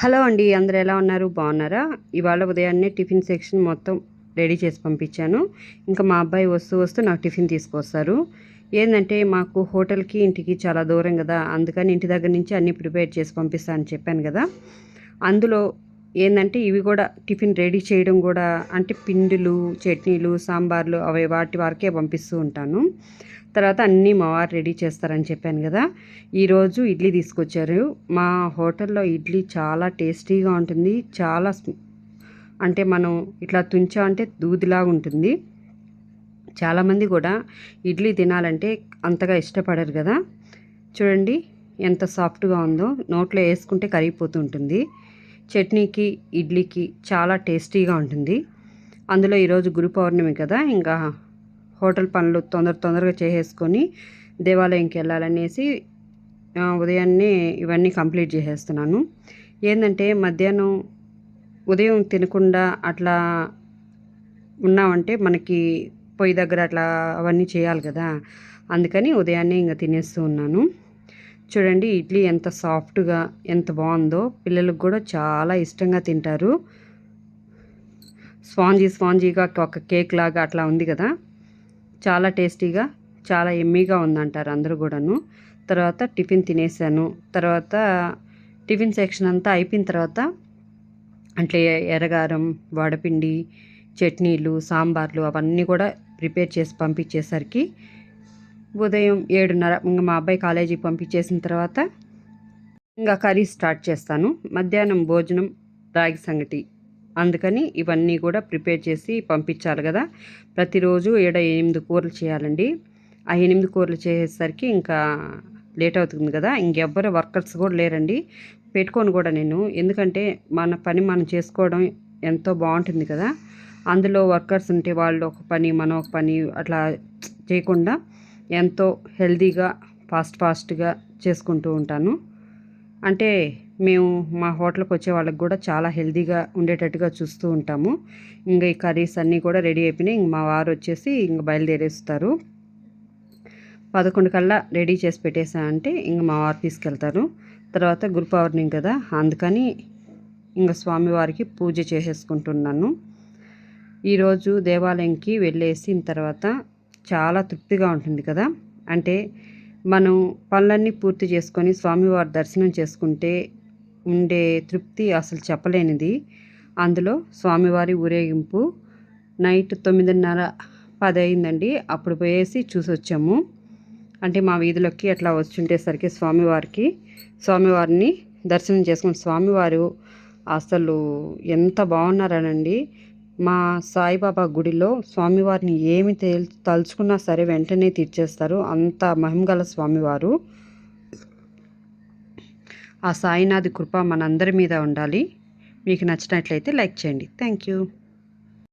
Hello అండి అందరు ఎలా ఉన్నారు? బాగున్నారా? ఇవాళ ఉదయాన్నే టిఫిన్ సెక్షన్ మొత్తం రెడీ చేసి పంపించాను. ఇంకా మా అబ్బాయి వస్తూ వస్తూ నాకు టిఫిన్ తీసుకొస్తారు. ఏంటంటే మాకు హోటల్కి ఇంటికి చాలా దూరం కదా అందుకని ఇంటి దగ్గర నుంచి అన్నీ ప్రిపేర్ చేసి పంపిస్తానని చెప్పాను కదా. అందులో ఏంటంటే ఇవి కూడా టిఫిన్ రెడీ చేయడం కూడా అంటే పిండిలు చట్నీలు సాంబార్లు అవి వాటి వరకే పంపిస్తూ ఉంటాను. తర్వాత అన్నీ మా వారు రెడీ చేస్తారని చెప్పాను కదా. ఈరోజు ఇడ్లీ తీసుకొచ్చారు. మా హోటల్లో ఇడ్లీ చాలా టేస్టీగా ఉంటుంది. చాలా అంటే మనం ఇట్లా తుంచా అంటే దూదిలాగా ఉంటుంది. చాలామంది కూడా ఇడ్లీ తినాలంటే అంతగా ఇష్టపడరు కదా. చూడండి ఎంత సాఫ్ట్గా ఉందో. నోట్లో వేసుకుంటే కరిగిపోతుంటుంది చట్నీకి ఇడ్లీకి చాలా టేస్టీగా ఉంటుంది. అందులో ఈరోజు గురు పౌర్ణమి కదా ఇంకా హోటల్ పనులు తొందర తొందరగా చేసేసుకొని దేవాలయంకి వెళ్ళాలనేసి ఉదయాన్నే ఇవన్నీ కంప్లీట్ చేసేస్తున్నాను. ఏంటంటే మధ్యాహ్నం ఉదయం తినకుండా అట్లా ఉన్నామంటే మనకి పొయ్యి దగ్గర అట్లా అవన్నీ చేయాలి కదా అందుకని ఉదయాన్నే ఇంకా తినేస్తూ ఉన్నాను. చూడండి ఇడ్లీ ఎంత సాఫ్ట్గా ఎంత బాగుందో పిల్లలకు కూడా చాలా ఇష్టంగా తింటారు. స్పాంజీ స్పాంజీగా ఒక కేక్ లాగా అట్లా ఉంది కదా. చాలా టేస్టీగా చాలా ఎమ్మీగా ఉందంటారు అందరూ కూడాను. తర్వాత టిఫిన్ తినేసాను. తర్వాత టిఫిన్ సెక్షన్ అంతా అయిపోయిన తర్వాత అంటే ఎర్రగారం వడపిండి చట్నీలు సాంబార్లు అవన్నీ కూడా ప్రిపేర్ చేసి పంపించేసరికి ఉదయం ఏడున్నర ఇంకా మా అబ్బాయి కాలేజీకి పంపించేసిన తర్వాత ఇంకా కర్రీ స్టార్ట్ చేస్తాను. మధ్యాహ్నం భోజనం రాగి సంగటి. అందుకని ఇవన్నీ కూడా ప్రిపేర్ చేసి పంపించాలి కదా. ప్రతిరోజు ఏడ ఎనిమిది కూరలు చేయాలండి. ఆ ఎనిమిది కూరలు చేసేసరికి ఇంకా లేట్ అవుతుంది కదా. ఇంకెవ్వరు వర్కర్స్ కూడా లేరండి. పెట్టుకొని కూడా నేను. ఎందుకంటే మన పని మనం చేసుకోవడం ఎంతో బాగుంటుంది కదా. అందులో వర్కర్స్ ఉంటే వాళ్ళు ఒక పని మనం ఒక పని అట్లా చేయకుండా ఎంతో హెల్తీగా ఫాస్ట్ ఫాస్ట్గా చేసుకుంటూ ఉంటాను. అంటే మేము మా హోటల్కి వచ్చే వాళ్ళకి కూడా చాలా హెల్దీగా ఉండేటట్టుగా చూస్తూ ఉంటాము. ఇంకా ఈ కర్రీస్ అన్నీ కూడా రెడీ అయిపోయినాయి. ఇంక మా వారు వచ్చేసి ఇంక బయలుదేరేస్తారు. పదకొండు కల్లా రెడీ చేసి పెట్టేసా అంటే ఇంక మా వారు తీసుకెళ్తారు. తర్వాత గురు పౌర్ణమి కదా అందుకని ఇంకా స్వామివారికి పూజ చేసేసుకుంటున్నాను. ఈరోజు దేవాలయంకి వెళ్ళేసిన తర్వాత చాలా తృప్తిగా ఉంటుంది కదా? అంటే మనం పనులన్నీ పూర్తి చేసుకొని స్వామివారి దర్శనం చేసుకుంటే ఉండే తృప్తి అసలు చెప్పలేనిది. అందులో స్వామివారి ఊరేగింపు నైట్ తొమ్మిదిన్నర పది అయిందండి. అప్పుడు పోయేసి చూసి వచ్చాము అంటే మా వీధిలోకి అట్లా వచ్చుంటేసరికి స్వామివారికి స్వామివారిని దర్శనం చేసుకుని స్వామివారు అసలు ఎంత బాగున్నారనండి. మా సాయిబాబా గుడిలో స్వామివారిని ఏమి తలుచుకున్నా సరే వెంటనే తీర్చేస్తారు. అంత మహిమగల స్వామివారు. ఆ సాయినాథి కృప మనందరి మీద ఉండాలి. మీకు నచ్చినట్లయితే లైక్ చేయండి. Thank you.